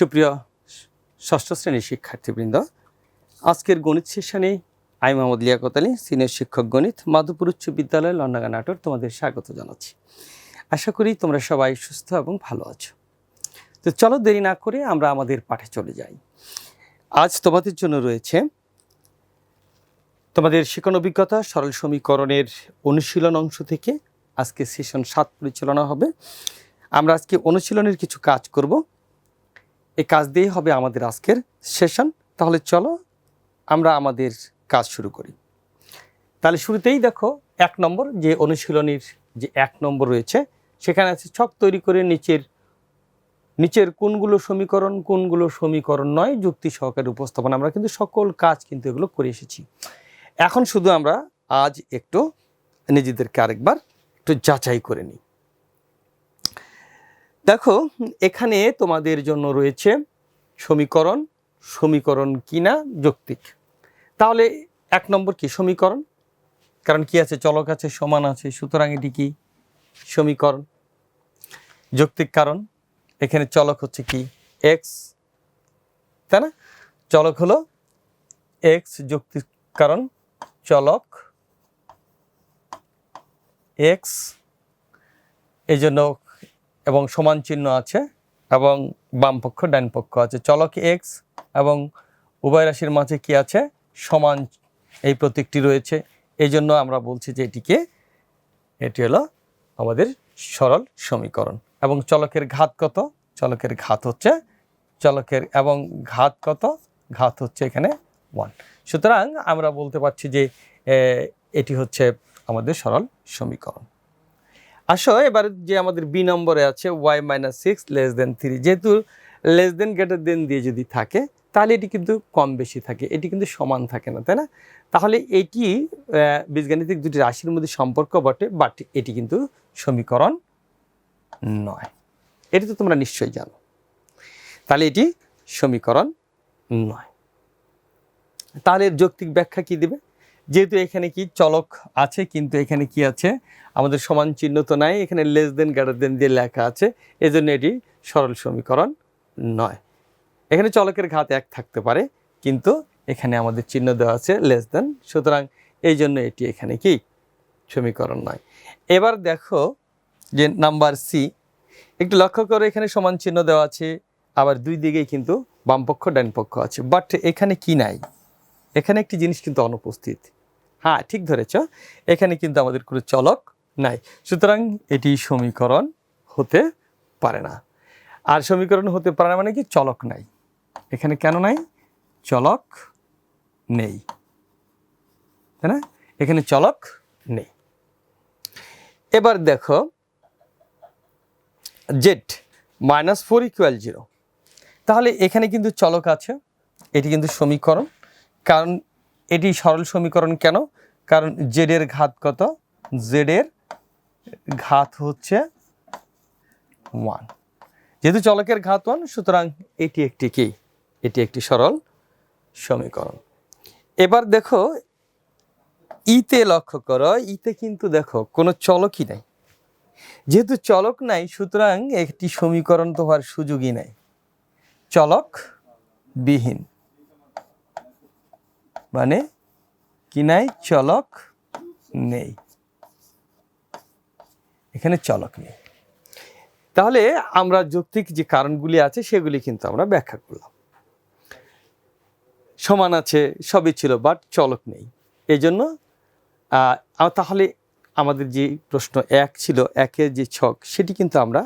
সুপ্রিয় ষষ্ঠ শ্রেণির শিক্ষার্থীবৃন্দ, আজকের গণিত সেশনে আই মোহাম্মদ লিয়াকত আলী সিনিয়র শিক্ষক গণিত, মাধবপুর উচ্চ বিদ্যালয়, লন্ডাগা নাটোর তোমাদের স্বাগত জানাচ্ছি। আশা করি তোমরা সবাই সুস্থ এবং ভালো আছো। তো চলো দেরি না করে আমরা আমাদের পাঠে চলে যাই। আজ তোমাদের জন্য রয়েছে তোমাদের শিক্ষণ অভিজ্ঞতা সরল সমীকরণের অনুশীলন অংশ থেকে আজকে সেশন সাত পরিচালনা হবে। আমরা আজকে অনুশীলনের কিছু কাজ করব। এই কাজ দিয়েই হবে আমাদের আজকের সেশন। তাহলে চলো আমরা আমাদের কাজ শুরু করি। তাহলে শুরুতেই দেখো এক নম্বর, যে অনুশীলনীর যে এক নম্বর রয়েছে, সেখানে আছে ছক তৈরি করে নিচের নিচের কোনগুলো সমীকরণ কোনগুলো সমীকরণ নয়, যুক্তি সহকারে উপস্থাপন। আমরা কিন্তু সকল কাজ কিন্তু এগুলো করে এসেছি। এখন শুধু আমরা আজ একটু নিজেদেরকে আরেকবার একটু যাচাই করে নিই। দেখো, এখানে তোমাদের জন্য রয়েছে সমীকরণ সমীকরণ কিনা যৌক্তিক। তাহলে এক নম্বর কি? সমীকরণ। কারণ কি আছে? চলক আছে, সমান আছে, সুতরাং এটি কি? সমীকরণ। যৌক্তিক কারণ, এখানে চলক হচ্ছে কি? এক্স তাই না? চলক হলো এক্স যৌক্তিক কারণ, চলক এক্স এই জন্য এবং সমান চিহ্ন আছে এবং বাম পক্ষ, ডান পক্ষ আছে। চলক এক্স এবং উভয় রাশির মাঝে কি আছে? সমান এই প্রতীকটি রয়েছে। এই জন্য আমরা বলছি যে এটিকে, এটি হলো আমাদের সরল সমীকরণ। এবং চলকের ঘাত কত? চলকের ঘাত হচ্ছে, চলকের এবং ঘাত কত? ঘাত হচ্ছে এখানে ওয়ান সুতরাং আমরা বলতে পারছি যে এটি হচ্ছে আমাদের সরল সমীকরণ। আসো, এবার যে আমাদের বি নম্বরে আছে y minus six less than three. যেহেতু লেস দেন গ্রেটার দেন দিয়ে যদি থাকে, তাহলে এটি কিন্তু কম বেশি থাকে, এটি কিন্তু সমান থাকে না, তাই না? তাহলে এটি বীজগাণিতিক দুটি রাশির মধ্যে সম্পর্ক বটে, বাট এটি কিন্তু সমীকরণ নয়। এটি তো তোমরা নিশ্চয়ই জানো। তাহলে এটি সমীকরণ নয়। তাহলে যৌক্তিক ব্যাখ্যা কি দেবে? যেহেতু এখানে কি চলক আছে, কিন্তু এখানে কি আছে? আমাদের সমান চিহ্ন তো নাই, এখানে লেস দেন গ্রেটার দেন দিয়ে লেখা আছে। এজন্য এটি সরল সমীকরণ নয়। এখানে চলকের ঘাত এক থাকতে পারে, কিন্তু এখানে আমাদের চিহ্ন দেওয়া আছে লেস দেন সুতরাং এই জন্য এটি এখানে কি? সমীকরণ নয়। এবার দেখো যে নাম্বার সি একটু লক্ষ্য করো, এখানে সমান চিহ্ন দেওয়া আছে, আবার দুই দিকেই কিন্তু বামপক্ষ ডান পক্ষ আছে। বাট এখানে কি নাই? এখানে একটি জিনিস কিন্তু অনুপস্থিত। হ্যাঁ ঠিক ধরেছ। এখানে কিন্তু আমাদের কোনো চলক নাই। সুতরাং এটি সমীকরণ হতে পারে না। আর সমীকরণ হতে পারে না মানে কি? চলক নাই। এখানে কেন নাই? চলক নেই। তাই না? এখানে চলক নেই। এবার দেখো z minus four equal zero তাহলে এখানে কিন্তু চলক আছে। এটি কিন্তু সমীকরণ। কারণ এটি সরল সমীকরণ কেন? কারণ জেডের ঘাত কত? জেডের ঘাত হচ্ছে ওয়ান যেহেতু চলকের ঘাত ওয়ান সুতরাং এটি একটি কি? এটি একটি সরল সমীকরণ। এবার দেখো, ইতে লক্ষ্য করো, ইতে কিন্তু দেখো, কোনো চলকই নাই। যেহেতু চলক নাই, সুতরাং একটি সমীকরণ তো হওয়ার সুযোগই নাই। চলক বিহীন। মানে কি নাই? চলক নেই। এখানে চলক নেই। তাহলে আমরা যৌক্তিক যে কারণগুলি আছে, সেগুলি কিন্তু আমরা ব্যাখ্যা করলাম। সমান আছে, সবই ছিল বাট চলক নেই। এই জন্য তাহলে আমাদের যে প্রশ্ন এক ছিল, একের যে ছক, সেটি কিন্তু আমরা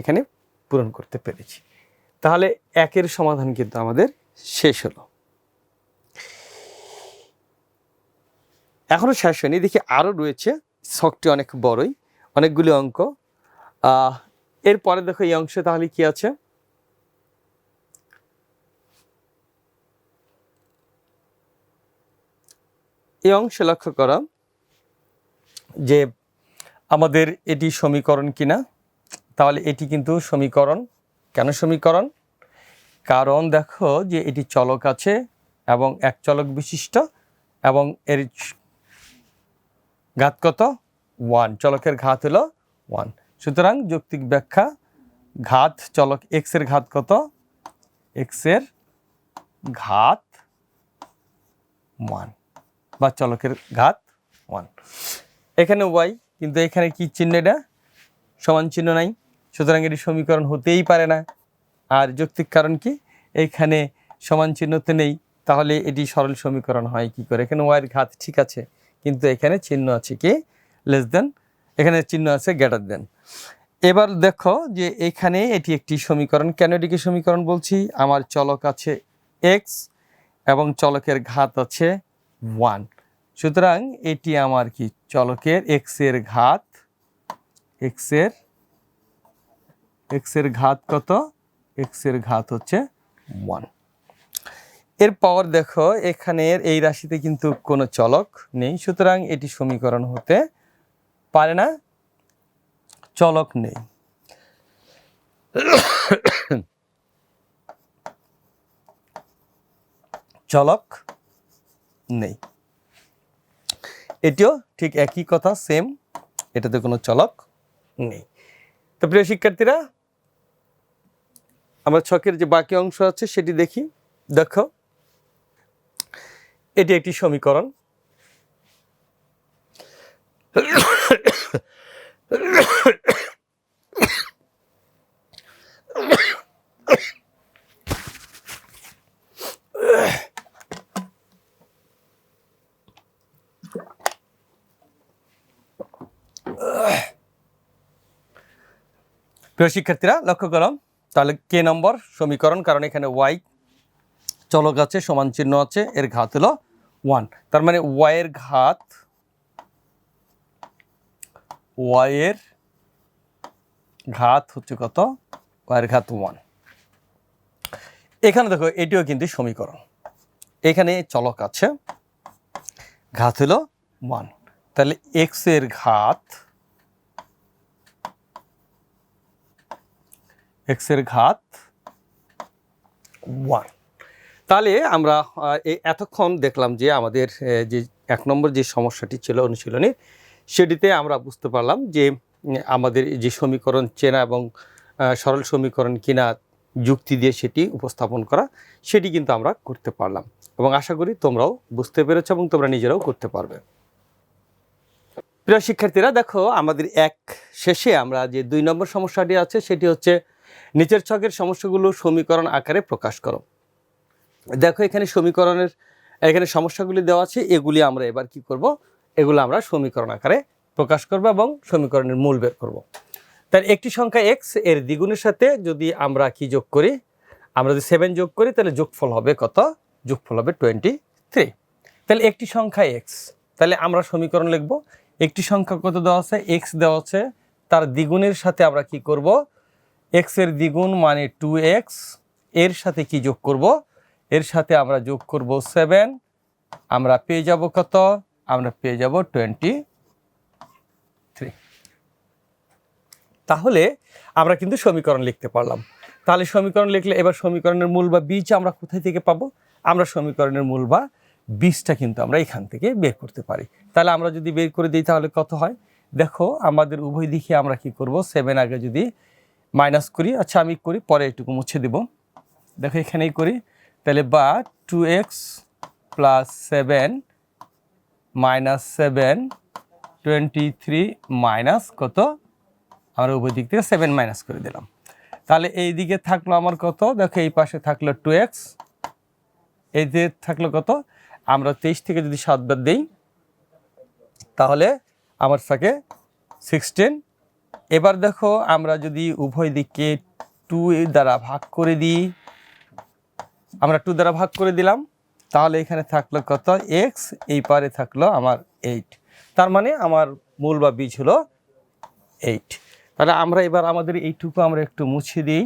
এখানে পূরণ করতে পেরেছি। তাহলে একের সমাধান কিন্তু আমাদের শেষ হলো। এখনও শেষ হয়নি। দেখি আরও রয়েছে। ছকটি অনেক বড়ই। অনেকগুলি অঙ্ক। এরপরে দেখো এই অংশে তাহলে কি আছে? এই অংশে লক্ষ্য করা যে আমাদের এটি সমীকরণ কিনা। তাহলে এটি কিন্তু সমীকরণ। কেন সমীকরণ? কারণ দেখো যে এটি চলক আছে এবং এক চলক বিশিষ্ট এবং এর ঘাত কত? ওয়ান চলকের ঘাত হলো ওয়ান সুতরাং যৌক্তিক ব্যাখ্যা, ঘাত চলক এক্সের ঘাত কত? এক্সের ঘাত ওয়ান বা চলকের ঘাত ওয়ান এখানে ওয়াই কিন্তু এখানে কি চিহ্ন এটা? সমান চিহ্ন নাই। সুতরাং এটি সমীকরণ হতেই পারে না। আর যৌক্তিক কারণ কি? এখানে সমান চিহ্ন তো নেই। তাহলে এটি সরল সমীকরণ হয় কি করে? এখানে ওয়াইয়ের ঘাত ঠিক আছে। কিন্তু এখানে চিহ্ন আছে কি? লেস দেন এখানে চিহ্ন আছে গ্রেটার দেন এবার দেখো যে এখানে এটি একটি সমীকরণ। কেন এটিকে সমীকরণ বলছি? আমার চলক আছে এক্স এবং চলকের ঘাত আছে ওয়ান সুতরাং এটি আমার কি? চলকের এক্সের ঘাত এক্সের এক্সের ঘাত কত? এক্সের ঘাত হচ্ছে ওয়ান এরপর দেখো, এখানের এই রাশিতে কিন্তু কোনো চলক নেই, সুতরাং এটি সমীকরণ হতে পারে না। চলক নেই। চলক নেই। এটিও ঠিক একই কথা সেম এটাতে কোনো চলক নেই। তো প্রিয় শিক্ষার্থীরা, আমরা ছকের যে বাকি অংশ আছে, সেটি দেখি। দেখো এটি একটি সমীকরণ। প্রিয় শিক্ষার্থীরা, লক্ষ্য করো তাহলে কে নম্বর সমীকরণ? কারণ এখানে ওয়াই চলক আছে, সমান চিহ্ন আছে, এর ঘাত হলো ওয়ান। তার মানে ওয়াইয়ের ঘাত ওয়াইয়ের ঘাত হচ্ছে কত? ওয়াইয়ের ঘাত ওয়ান। এখানে দেখো, এটিও কিন্তু সমীকরণ। এখানে চলক আছে, ঘাত হলো ওয়ান। তাহলে এক্সের ঘাত এক্সের ঘাত ওয়ান। তাহলে আমরা এতক্ষণ দেখলাম যে আমাদের যে এক নম্বর যে সমস্যাটি ছিল, অনুশীলনী, সেটিতে আমরা বুঝতে পারলাম যে আমাদের যে সমীকরণ চেনা এবং সরল সমীকরণ কিনা যুক্তি দিয়ে সেটি উপস্থাপন করা, সেটি কিন্তু আমরা করতে পারলাম। এবং আশা করি তোমরাও বুঝতে পেরেছ এবং তোমরা নিজেরাও করতে পারবে। প্রিয় শিক্ষার্থীরা, দেখো, আমাদের এক শেষে আমরা যে দুই নম্বর সমস্যাটি আছে, সেটি হচ্ছে, নিচের ছকের সমস্যাগুলো সমীকরণ আকারে প্রকাশ করো। দেখো, এখানে সমীকরণের, এখানে সমস্যাগুলি দেওয়া আছে, এগুলি আমরা এবার কি করব? এগুলো আমরা সমীকরণ আকারে প্রকাশ করব এবং সমীকরণের মূল বের করব। তার একটি সংখ্যা এক্সের দ্বিগুণের সাথে যদি আমরা কি যোগ করি? আমরা যদি সেভেন যোগ করি, তাহলে যোগফল হবে কত? যোগফল হবে টোয়েন্টি থ্রি তাহলে একটি সংখ্যা এক্স তাহলে আমরা সমীকরণ লিখব। একটি সংখ্যা কত দেওয়া আছে? এক্স দেওয়া আছে। তার দ্বিগুণের সাথে আমরা কি করব? এক্সের দ্বিগুণ মানে টু এক্সের সাথে কি যোগ করব? এর সাথে আমরা যোগ করব সেভেন আমরা পেয়ে যাব কত? আমরা পেয়ে যাব টোয়েন্টি থ্রি তাহলে আমরা কিন্তু সমীকরণ লিখতে পারলাম। তাহলে সমীকরণ লিখলে এবার সমীকরণের মূল বা বীজ আমরা কোথায় থেকে পাবো? আমরা সমীকরণের মূল বা বীজটা কিন্তু আমরা এখান থেকে বের করতে পারি। তাহলে আমরা যদি বের করে দিই তাহলে কত হয়? দেখো, আমাদের উভয় দিকে আমরা কি করব? সেভেন আগে যদি মাইনাস করি আচ্ছা আমি করি, পরে একটুকু মুছে দেব। দেখো এখানেই করি। তাহলে বা two x plus seven minus seven twenty three minus কত? আমরা উভয় দিক থেকে সেভেন মাইনাস করে দিলাম। তাহলে এই দিকে থাকল আমার কত? দেখো এই পাশে থাকল টু এক্স এই দিকে থাকল কত? আমরা তেইশ থেকে যদি সাত বার দিই, তাহলে আমার থাকে সিক্সটিন এবার দেখো আমরা যদি উভয় দিককে টু দ্বারা ভাগ করে দিই আমরা টু দ্বারা ভাগ করে দিলাম। তাহলে এখানে থাকল কত? এক্স এই পারে থাকল আমার এইট তার মানে আমার মূল বা বীজ হলো এইট তাহলে আমরা এবার আমাদের এইটুকু আমরা একটু মুছে দিই।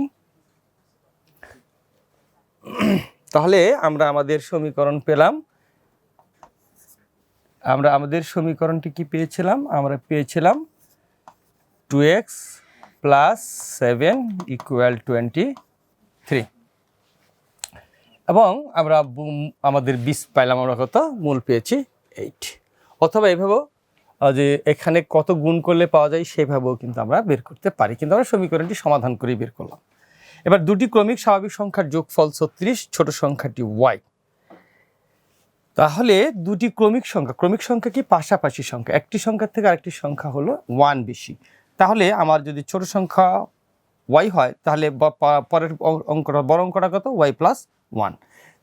তাহলে আমরা আমাদের সমীকরণ পেলাম। আমরা আমাদের সমীকরণটি কি পেয়েছিলাম? আমরা পেয়েছিলাম two x plus seven equal twenty three এবং আমরা আমাদের বিষ পাইলাম আমরা কত? মূল পেয়েছি এইট অথবা এভাবেও যে এখানে কত গুণ করলে পাওয়া যায় সেভাবেও কিন্তু আমরা বের করতে পারি। কিন্তু আমরা সমীকরণটি সমাধান করেই বের করলাম। এবার দুটি ক্রমিক স্বাভাবিক সংখ্যার যোগফল ছত্রিশ, ছোট সংখ্যাটি ওয়াই তাহলে দুটি ক্রমিক সংখ্যা ক্রমিক সংখ্যা কি পাশাপাশি সংখ্যা? একটি সংখ্যা থেকে আরেকটি সংখ্যা হলো ওয়ান বেশি। তাহলে আমার যদি ছোট সংখ্যা ওয়াই হয়, তাহলে পরের অঙ্কটা, বড় অঙ্কটা কত? ওয়াই প্লাস ওয়ান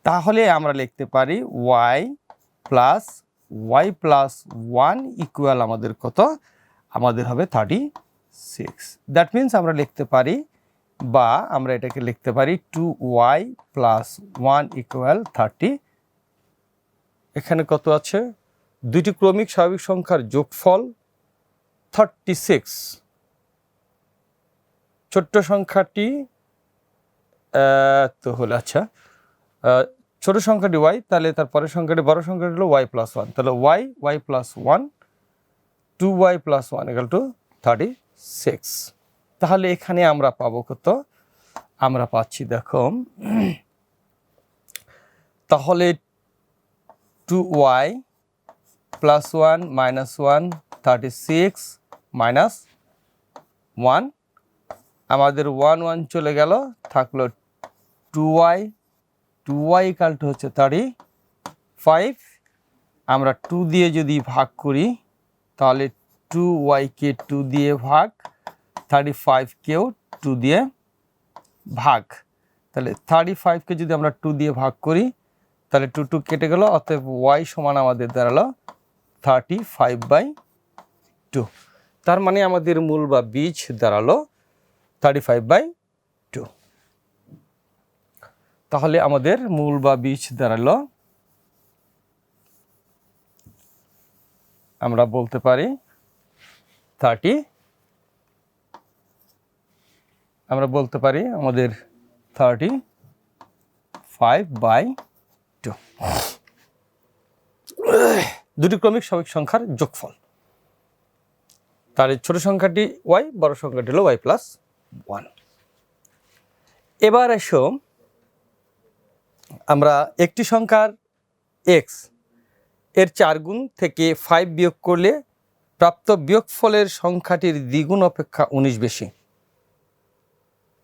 তাহলে আমরা লিখতে পারি y plus y plus one equal আমাদের কত? আমাদের হবে থার্টি সিক্স দ্যাট মিন্স আমরা লিখতে পারি বা আমরা এটাকে লিখতে পারি two y plus one equal thirty এখানে কত আছে? দুইটি ক্রমিক স্বাভাবিক সংখ্যার যোগফল থার্টি সিক্স ছোট্ট সংখ্যাটি তো হলো আচ্ছা ছোট সংখ্যাটি ওয়াই তাহলে তার পরের সংখ্যাটি, বড় সংখ্যাটি হলো ওয়াই প্লাস ওয়ান তাহলে y y plus one two y plus one equal to thirty six তাহলে এখানে আমরা পাবো কত? আমরা পাচ্ছি, দেখো। তাহলে two y plus one minus one thirty six minus one আমাদের ওয়ান ওয়ান চলে গেল, থাকল টু ওয়াই টু ওয়াই কালটা হচ্ছে থার্টি ফাইভ আমরা টু দিয়ে যদি ভাগ করি, তাহলে টু ওয়াইকে টু দিয়ে ভাগ থার্টি ফাইভকেও টু দিয়ে ভাগ। তাহলে থার্টি ফাইভকে যদি আমরা টু দিয়ে ভাগ করি, তাহলে টু টু কেটে গেল, অতএব ওয়াই সমান আমাদের দাঁড়াল থার্টি ফাইভ বাই টু তার মানে আমাদের মূল বা বীজ দাঁড়াল থার্টি ফাইভ বাই টু তাহলে আমাদের মূল বা বীজ দাঁড়াল। আমরা বলতে পারি থার্টি আমরা বলতে পারি আমাদের থার্টি ফাইভ বাই টু দুটি ক্রমিক স্বাভাবিক সংখ্যার যোগফল। তার ছোট সংখ্যাটি ওয়াই বড় সংখ্যাটি হলো ওয়াই প্লাস ওয়ান এবার এসো আমরা একটি সংখ্যার এক্সের চার গুণ থেকে ফাইভ বিয়োগ করলে প্রাপ্ত বিয়োগফলের সংখ্যাটির দ্বিগুণ অপেক্ষা উনিশ বেশি।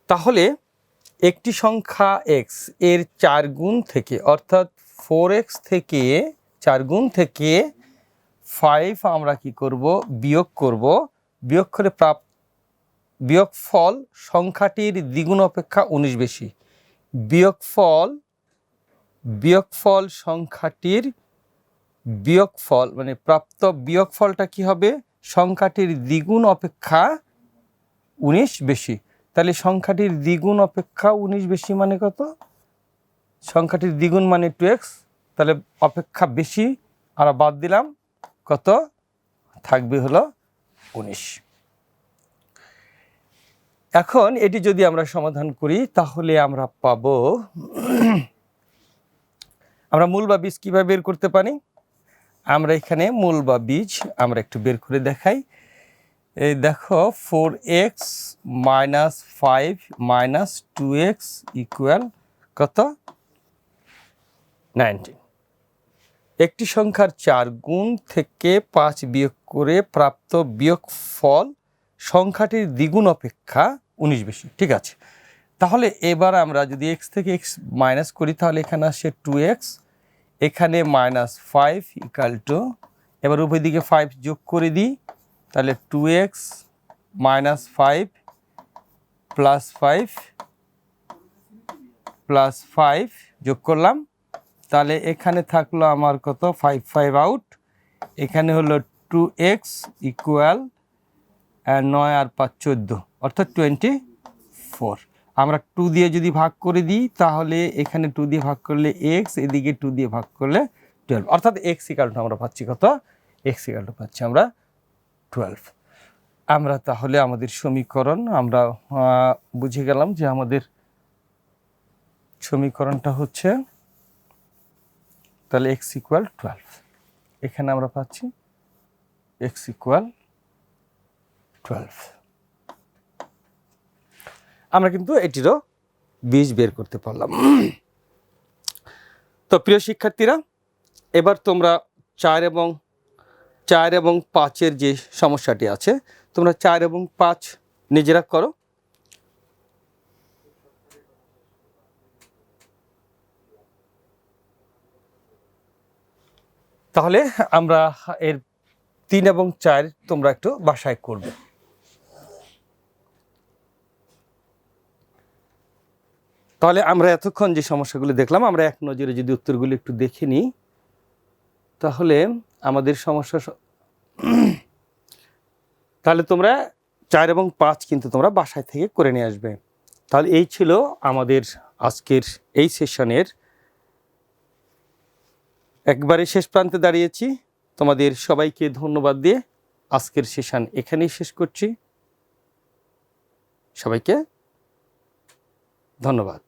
তাহলে একটি সংখ্যা এক্সের চার গুণ থেকে, অর্থাৎ ফোর এক্স থেকে চার গুণ থেকে ফাইভ আমরা কি করব? বিয়োগ করব। বিয়োগ করে প্রাপ বিয়োগফল সংখ্যাটির দ্বিগুণ অপেক্ষা উনিশ বেশি। বিয়োগফল বিয়োগফল সংখ্যাটির বিয়োগফল মানে প্রাপ্ত বিয়োগফলটা কি হবে? সংখ্যাটির দ্বিগুণ অপেক্ষা উনিশ বেশি। তাহলে সংখ্যাটির দ্বিগুণ অপেক্ষা উনিশ বেশি মানে কত? সংখ্যাটির দ্বিগুণ মানে টু এক্স, তাহলে অপেক্ষা বেশি আমরা বাদ দিলাম কত? থাকবে হলো উনিশ। এখন এটি যদি আমরা সমাধান করি, তাহলে আমরা পাবো আমরা মূল বা বীজ কীভাবে বের করতে পারি? আমরা এখানে মূল বা বীজ আমরা একটু বের করে দেখাই। এই দেখো four x minus five minus two x equal কত? নাইনটিন একটি সংখ্যার চার গুণ থেকে পাঁচ বিয়োগ করে প্রাপ্ত বিয়োগ ফল সংখ্যাটির দ্বিগুণ অপেক্ষা উনিশ বেশি। ঠিক আছে। তাহলে এবার আমরা যদি এক্স থেকে এক্স মাইনাস করি, তাহলে এখানে আসে টু এক্স এখানে মাইনাস ফাইভ ইকাল টু এবার উভয় দিকে ফাইভ যোগ করে দিই, তাহলে two x minus five plus five plus five যোগ করলাম, তাহলে এখানে থাকল আমার কত? ফাইভ ফাইভ আউট এখানে হলো টু এক্স ইকুয়াল নয় আর পাঁচ, চোদ্দ, অর্থাৎ টোয়েন্টি ফোর আমরা টু দিয়ে যদি ভাগ করে দিই, তাহলে এখানে টু দিয়ে ভাগ করলে এক্স এদিকে টু দিয়ে ভাগ করলে টুয়েলভ অর্থাৎ এক্স ইকালটা আমরা পাচ্ছি কত? এক্স ইকালটা পাচ্ছি আমরা টুয়েলভ আমরা তাহলে আমাদের সমীকরণ, আমরা বুঝে গেলাম যে আমাদের সমীকরণটা হচ্ছে তাহলে এক্স ইকুয়াল টুয়েলভ এখানে আমরা পাচ্ছি এক্স ইকুয়াল টুয়েলভ আমরা কিন্তু এটিরও বীজ বের করতে পারলাম। তো প্রিয় শিক্ষার্থীরা, এবার তোমরা চার এবং চার এবং পাঁচের যে সমস্যাটি আছে, তোমরা চার এবং পাঁচ নিজেরা করো। তাহলে আমরা এর তিন এবং চার তোমরা একটু বাসায় করবে। তাহলে আমরা এতক্ষণ যে সমস্যাগুলি দেখলাম, আমরা এক নজরে যদি উত্তরগুলি একটু দেখে নিই, তাহলে আমাদের সমস্যা তাহলে তোমরা চার এবং পাঁচ কিন্তু তোমরা বাসায় থেকে করে নিয়ে আসবে। তাহলে এই ছিল আমাদের আজকের এই সেশনের। একবারে শেষ প্রান্তে দাঁড়িয়েছি। তোমাদের সবাইকে ধন্যবাদ দিয়ে আজকের সেশন এখানেই শেষ করছি। সবাইকে ধন্যবাদ।